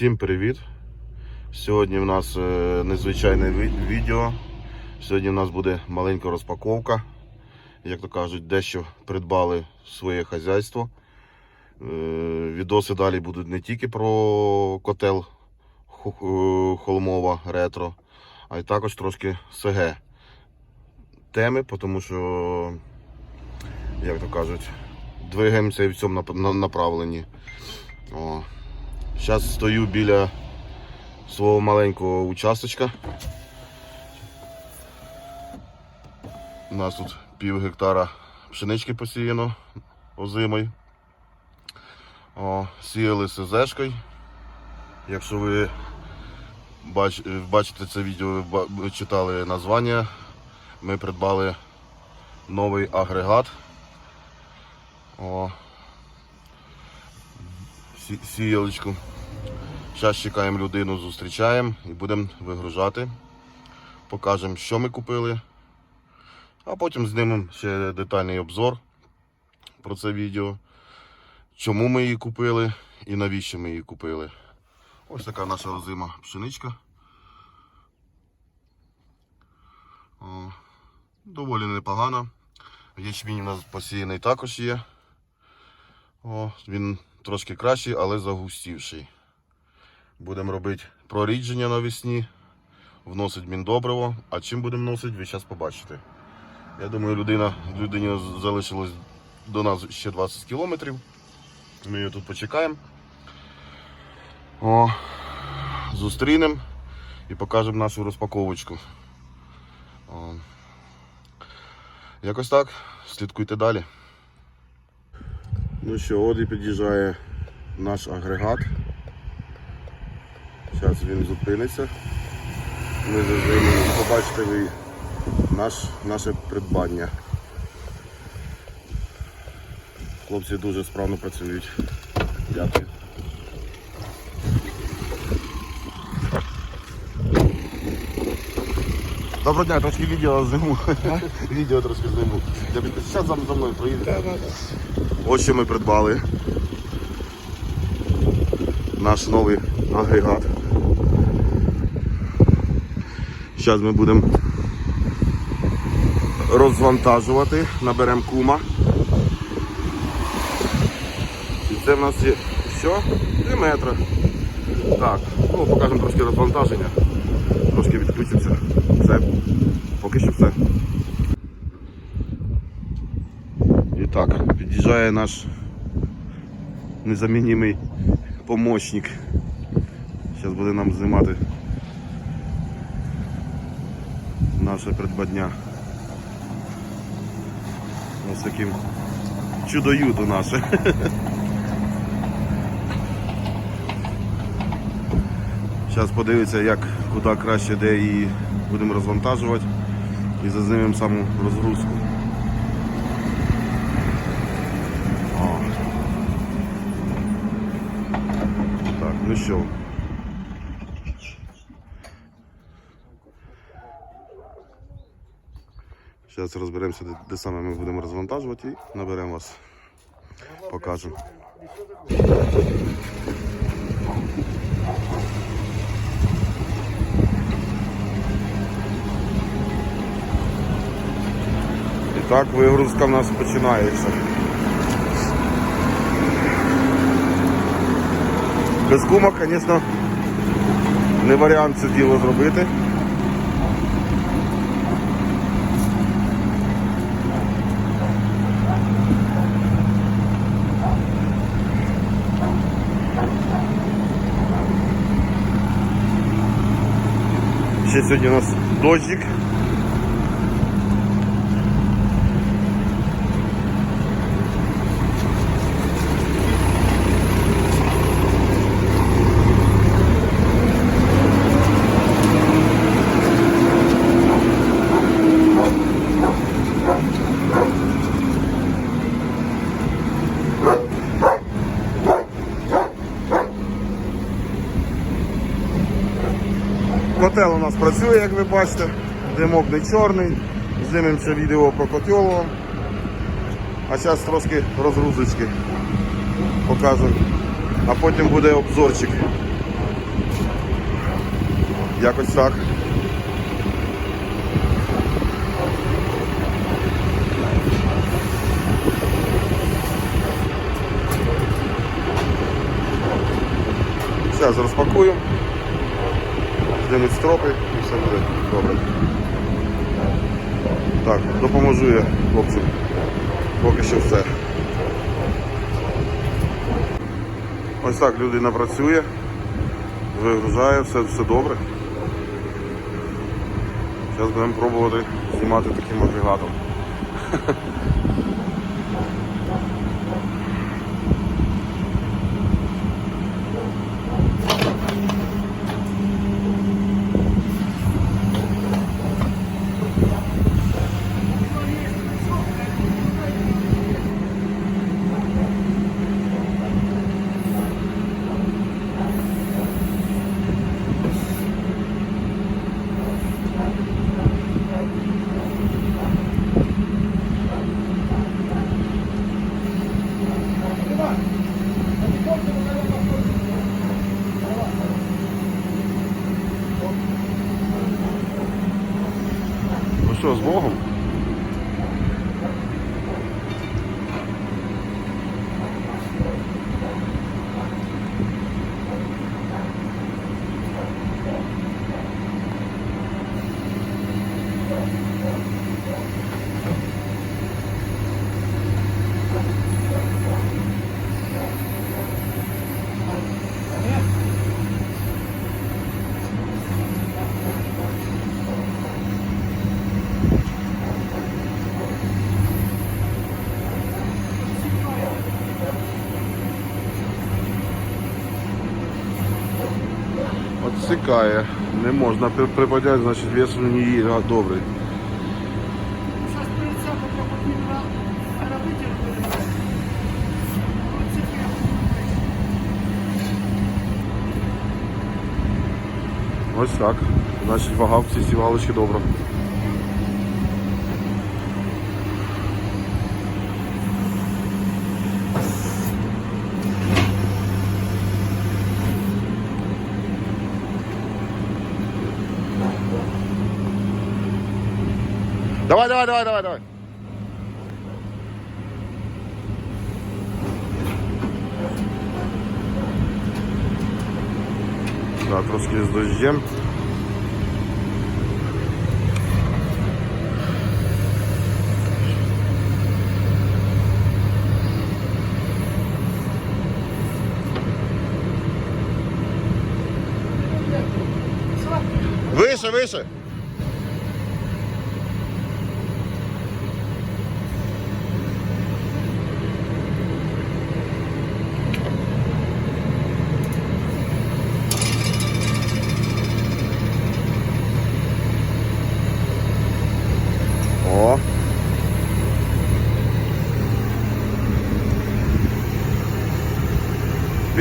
Всім привіт! Сьогодні в нас е, незвичайне відео. Сьогодні в нас буде маленька розпаковка. Як то кажуть, дещо придбали своє хазяйство. Е, Відоси далі будуть не тільки про котел е, Холмова ретро, а й також трошки СГ теми, тому що, як то кажуть, двигаємося і в цьому направленні. О. Зараз стою біля свого маленького участочка. У нас тут пів гектара пшенички посіяно озимою. О, сіяли СЗшкою. Якщо ви бач, бачите це відео, ви читали названня, ми придбали новий агрегат. О, сіялочку. Зараз чекаємо людину, зустрічаємо і будемо вигружати. Покажемо, що ми купили. А потім знімемо ще детальний обзор про це відео. Чому ми її купили і навіщо ми її купили. Ось така наша озима пшеничка. О, доволі непогана. Ячмінь у нас посіяний також є. О, він трошки кращий, але загустівший. Будемо робити прорідження навесні, вносить міндобриво. А чим будемо вносити, ви зараз побачите. Я думаю, людина, людині залишилось до нас ще 20 кілометрів. Ми її тут почекаємо. О, зустрінемо і покажемо нашу розпаковочку. О, якось так. Слідкуйте далі. Ну що, от і під'їжджає наш агрегат. Зараз він зупиниться. Ми зажимемо, побачите ви наш, наше придбання. Хлопці дуже справно працюють. Дякую. Доброго дня, трошки відео зніму. відео трошки зніму. Зараз за за мною проїдете. Ось що ми придбали. Наш новий агрегат. Зараз ми будемо розвантажувати, наберемо кума. І це в нас є що? 3 метри. Так, ну покажемо трошки розвантаження. Трошки відключимося. Все. Поки що все. І так, під'їжджає наш незамінімий помощник. Зараз буде нам знімати наше придбання. Ось таким чудо-юдо наше. Зараз подивиться, як куди краще, де її будемо розвантажувати і зазнімемо саму розгрузку. О. Так, ну що. Зараз розберемося, де, де саме ми будемо розвантажувати і наберемо вас. Покажемо. І так вигрузка в нас починається. Без кума, звісно, не варіант це діло зробити. Ще сьогодні у нас дощик. Котел у нас працює, як ви бачите, димок не чорний, знімемо ще відео про котел. А зараз трошки розгрузочки покажемо. А потім буде обзорчик Якось так. Зараз розпакуємо, знімуть стропи і все буде добре. Так, допоможу я хлопцям. Поки що все. Ось так людина працює, вигружає, все, все добре. Зараз будемо пробувати знімати таким агрегатом. Ну що, з Богом? Отсікає. Не можна припадять, значить вес у неї добрий. Ось так. Значить вага в цій сівалочці добра. Давай, давай, давай, давай. Так, трошки з дождем. Выше, выше.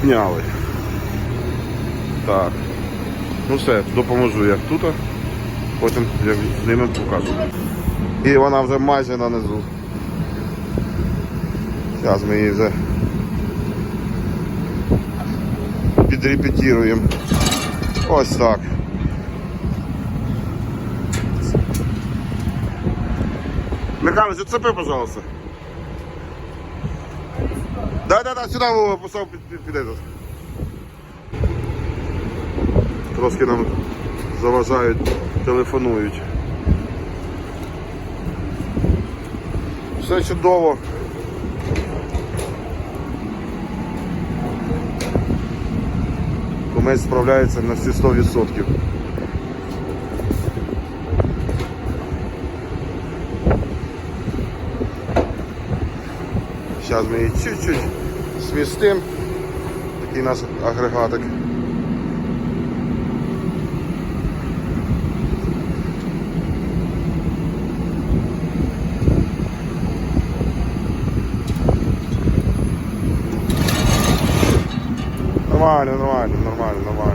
Підняли. Так. Ну все, допоможу як тут, потім як знімемо покажу. І вона вже майже на низу. Зараз ми її вже підрепетіруємо. Ось так. Михайло, зацепи, пожалуйста. Да, да, да, сюда Вова, постав під, під, під. Трошки нам заважають, телефонують. Все чудово. Кумець справляється на всі 100%. Зараз ми її чуть-чуть смістимо. Такий наш агрегатик. Нормально, нормально, нормально, нормально.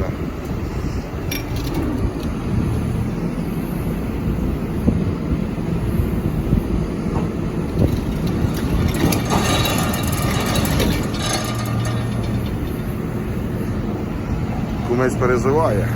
Кумець переживає.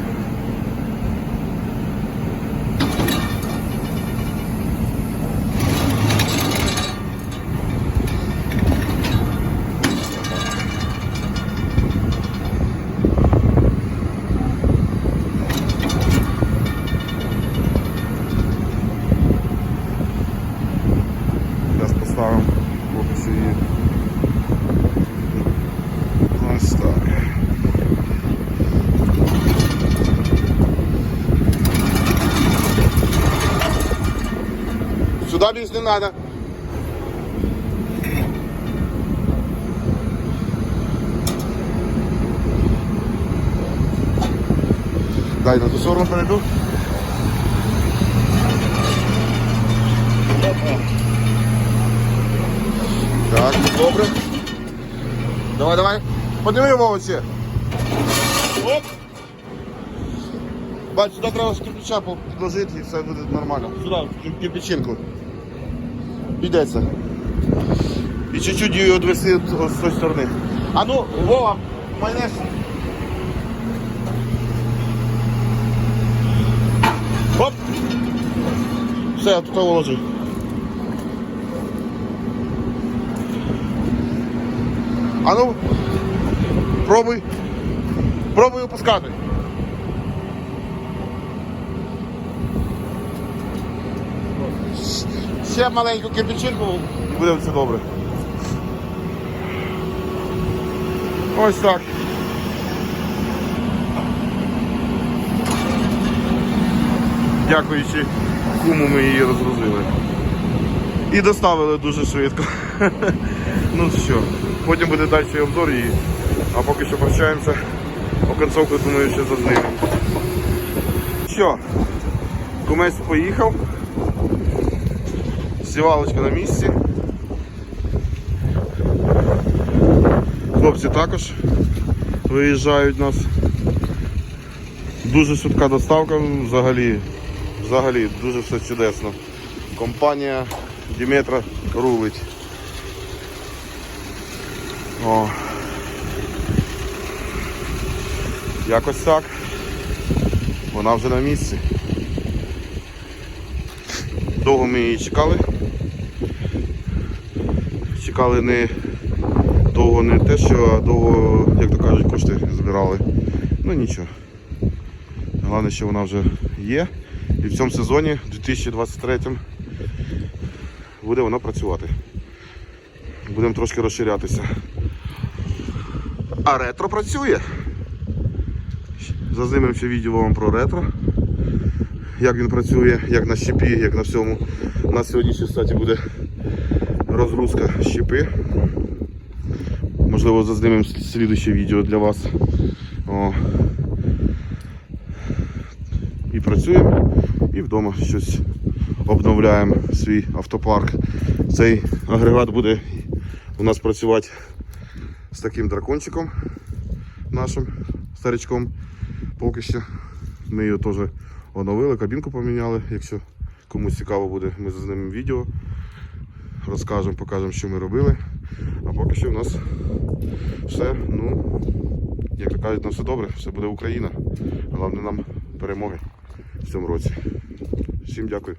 Сюда більш не треба. Дай на ту сторону перейду. Так, добре. Давай, давай. Подиви Вовочі. Оп. Бач, сюди треба з кирпича підложити і все буде нормально. Сюди, в кир- кирпичинку. Підеться. І чуть-чуть її відвести з тої сторони. А ну, Вова, майонез. Оп! Все, я тут вложу. А ну, пробуй. Пробуй опускати. Ще маленьку кирпичинку і буде все добре. Ось так. Дякуючи куму ми її розгрузили. І доставили дуже швидко. ну що, потім буде далі обзор її. А поки що прощаємося. Оконцовку, думаю, ще зазнімемо. Що, кумець поїхав. Сівалочка на місці. Хлопці також виїжджають у нас. Дуже швидка доставка, взагалі, взагалі дуже все чудесно. Компанія Діметра рулить. О. Якось так. Вона вже на місці. Довго ми її чекали. Чекали не довго не те, що довго, як то кажуть, кошти збирали. Ну нічого. Головне, що вона вже є. І в цьому сезоні, 2023 буде вона працювати. Будемо трошки розширятися. А ретро працює. Зазнімемо ще відео вам про ретро. Як він працює, як на щепі, як на всьому. У нас сьогодні ще, буде розгрузка щепи. Можливо, зазнімемо слідуще відео для вас. О. І працюємо, і вдома щось обновляємо свій автопарк. Цей агрегат буде у нас працювати з таким дракончиком нашим старичком. Поки що ми його теж оновили, кабінку поміняли. Якщо комусь цікаво буде, ми знімемо відео, розкажемо, покажемо, що ми робили. А поки що в нас все, ну, як кажуть, на все добре, все буде Україна. Головне нам перемоги в цьому році. Всім дякую.